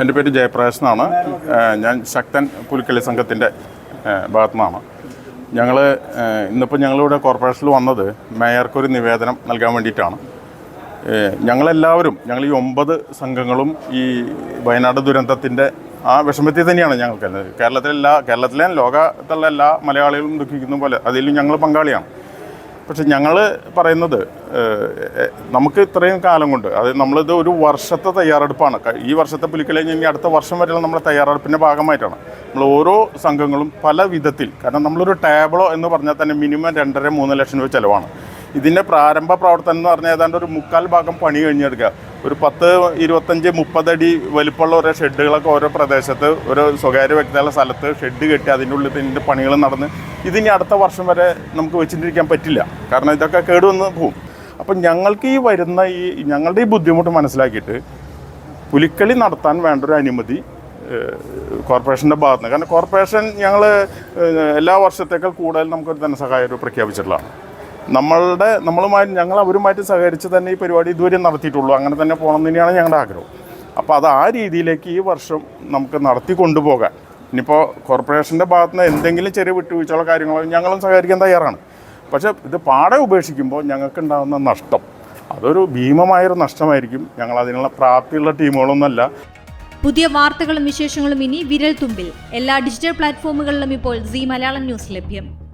എന്റെ പേര് ജയപ്രകാശ് എന്നാണ്. ഞാൻ ശക്തൻ പുലിക്കളി സംഘത്തിന്റെ ഭാഗത്തു നിന്നാണ് ഞങ്ങൾ ഇന്നിപ്പോൾ ഞങ്ങളിവിടെ കോർപ്പറേഷനിൽ വന്നത് മേയർക്കൊരു നിവേദനം നൽകാൻ വേണ്ടിയിട്ടാണ്. ഞങ്ങളെല്ലാവരും ഞങ്ങൾ ഈ ഒമ്പത് സംഘങ്ങളും ഈ വയനാട് ദുരന്തത്തിന്റെ ആ വിഷമത്തിൽ തന്നെയാണ് ഞങ്ങൾക്ക്. കേരളത്തിലെ എല്ലാ കേരളത്തിലെ ലോകത്തുള്ള എല്ലാ മലയാളികളും ദുഃഖിക്കുന്ന പോലെ അതിലും ഞങ്ങൾ പങ്കാളിയാണ്. പക്ഷെ ഞങ്ങൾ പറയുന്നത് നമുക്ക് ഇത്രയും കാലം കൊണ്ട് അത് നമ്മളിത് ഒരു വർഷത്തെ തയ്യാറെടുപ്പാണ്. ഈ വർഷത്തെ പുലിക്കളി ഇനി അടുത്ത വർഷം വരെയുള്ള നമ്മുടെ തയ്യാറെടുപ്പിന്റെ ഭാഗമായിട്ടാണ്. നമ്മൾ ഓരോ സംഘങ്ങളും പല വിധത്തിൽ കാരണം നമ്മളൊരു ടേബിളോ എന്ന് പറഞ്ഞാൽ തന്നെ മിനിമം രണ്ടര മൂന്ന് ലക്ഷം രൂപ ചിലവാണ്. ഇതിന്റെ പ്രാരംഭ പ്രവർത്തനം എന്ന് പറഞ്ഞാൽ ഏതാണ്ട് ഒരു മുക്കാൽ ഭാഗം പണി കഴിഞ്ഞെടുക്കുക. ഒരു പത്ത് ഇരുപത്തഞ്ച് മുപ്പതടി വലിപ്പമുള്ള ഓരോ ഷെഡുകളൊക്കെ ഓരോ പ്രദേശത്ത് ഒരു സ്വകാര്യ വ്യക്തികളുടെ സ്ഥലത്ത് ഷെഡ് കെട്ടി അതിന്റെ ഉള്ളിൽ ഇതിന്റെ പണികൾ നടന്ന് ഇതിനി അടുത്ത വർഷം വരെ നമുക്ക് വെച്ചിട്ടിരിക്കാൻ പറ്റില്ല. കാരണം ഇതൊക്കെ കേടുവന്ന് പോകും അപ്പം ഞങ്ങൾക്ക് ഈ വരുന്ന ഈ ഞങ്ങളുടെ ഈ ബുദ്ധിമുട്ട് മനസ്സിലാക്കിയിട്ട് പുലിക്കളി നടത്താൻ വേണ്ട ഒരു അനുമതി കോർപ്പറേഷന്റെ ഭാഗത്ത് നിന്ന് കാരണം കോർപ്പറേഷൻ ഞങ്ങൾ എല്ലാ വർഷത്തേക്കാൾ കൂടുതൽ നമുക്കൊരു ധനസഹായം പ്രഖ്യാപിച്ചിട്ടുള്ളതാണ്. നമ്മളുടെ നമ്മളുമായി ഞങ്ങൾ അവരുമായിട്ട് സഹകരിച്ച് തന്നെ ഈ പരിപാടി ഇതുവരെ നടത്തിയിട്ടുള്ളൂ. അങ്ങനെ തന്നെ പോകണം തന്നെയാണ് ഞങ്ങളുടെ ആഗ്രഹം. അപ്പോൾ അത് ആ രീതിയിലേക്ക് ഈ വർഷം നമുക്ക് നടത്തി കൊണ്ടുപോകാൻ. ഇനിയിപ്പോൾ കോർപ്പറേഷന്റെ ഭാഗത്ത് നിന്ന് എന്തെങ്കിലും ചെറിയ വിട്ടുവീഴ്ചകളോ കാര്യങ്ങളോ ഞങ്ങളും സഹകരിക്കാൻ തയ്യാറാണ്. പക്ഷേ ഇത് പാടെ ഉപേക്ഷിക്കുമ്പോൾ ഞങ്ങൾക്കുണ്ടാകുന്ന നഷ്ടം അതൊരു ഭീമമായൊരു നഷ്ടമായിരിക്കും. ഞങ്ങൾ അതിനുള്ള പ്രാപ്തിയുള്ള ടീമുകളൊന്നല്ല പുതിയ വാർത്തകളും വിശേഷങ്ങളും ഇനി വിരൽ തുമ്പിൽ. എല്ലാ ഡിജിറ്റൽ പ്ലാറ്റ്ഫോമുകളിലും ഇപ്പോൾ സി മലയാളം ന്യൂസ് ലഭ്യം.